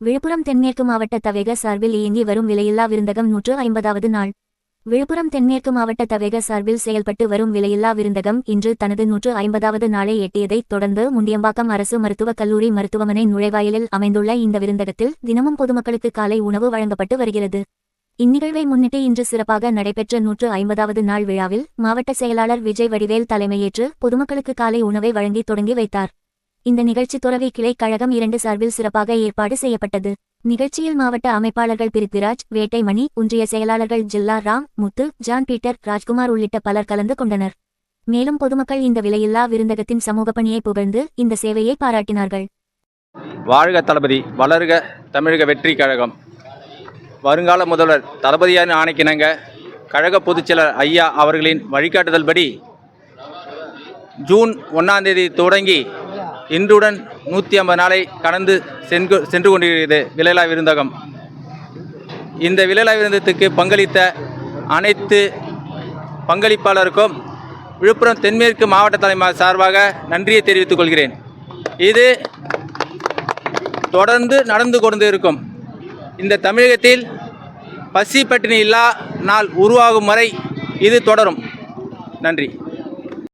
விழுப்புரம் தென்மேற்கு மாவட்ட தவேக சார்பில் இயங்கி வரும் விலையில்லா விருந்தகம் நூற்று ஐம்பதாவது நாள். விழுப்புரம் தென்மேற்கு மாவட்ட தவேக சார்பில் செயல்பட்டு வரும் விலையில்லா விருந்தகம் இன்று தனது நூற்று ஐம்பதாவது நாளை எட்டியதைத் தொடர்ந்து முண்டியம்பாக்கம் அரசு மருத்துவக் கல்லூரி மருத்துவமனை நுழைவாயிலில் அமைந்துள்ள இந்த விருந்தகத்தில் தினமும் பொதுமக்களுக்கு காலை உணவு வழங்கப்பட்டு வருகிறது. இந்நிகழ்வை முன்னிட்டு இன்று சிறப்பாக நடைபெற்ற நூற்று ஐம்பதாவது நாள் விழாவில் மாவட்ட செயலாளர் விஜய் வடிவேல் தலைமையேற்று பொதுமக்களுக்கு காலை உணவை வழங்கி தொடங்கி வைத்தார். இந்த நிகழ்ச்சி துறவி கிளை கழகம் இரண்டு சார்பில் சிறப்பாக ஏற்பாடு செய்யப்பட்டது. நிகழ்ச்சியில் மாவட்ட அமைப்பாளர்கள் பிரித்விராஜ் வேட்டைமணி ஒன்றிய செயலாளர்கள் ஜில்லா ராம் முத்து ஜான் பீட்டர் ராஜ்குமார் உள்ளிட்ட பலர் கலந்து கொண்டனர். மேலும் பொதுமக்கள் இந்த விலையில்லா விருந்தகத்தின் சமூக பணியை புகழ்ந்து இந்த சேவையை பாராட்டினார்கள். வாழ்க தளபதி வளர்க தமிழக வெற்றி கழகம். வருங்கால முதல்வர் தளபதியான ஆணைக்கிணங்க கழக பொதுச்செயலர் ஐயா அவர்களின் வழிகாட்டுதல்படி ஜூன் ஒன்றாம் தேதி தொடங்கி இன்றுடன் நூற்றி ஐம்பது நாளை கடந்து சென்று சென்று கொண்டிருக்கிறது விலைலா விருந்தகம். இந்த விலைலா விருந்தத்துக்கு பங்களித்த அனைத்து பங்களிப்பாளருக்கும் விழுப்புரம் தென்மேற்கு மாவட்ட தலைமை சார்பாக நன்றியை தெரிவித்துக் கொள்கிறேன். இது தொடர்ந்து நடந்து கொண்டு இருக்கும். இந்த தமிழகத்தில் பசி பட்டினி இல்லா நாள் உருவாகும் வரை இது தொடரும். நன்றி.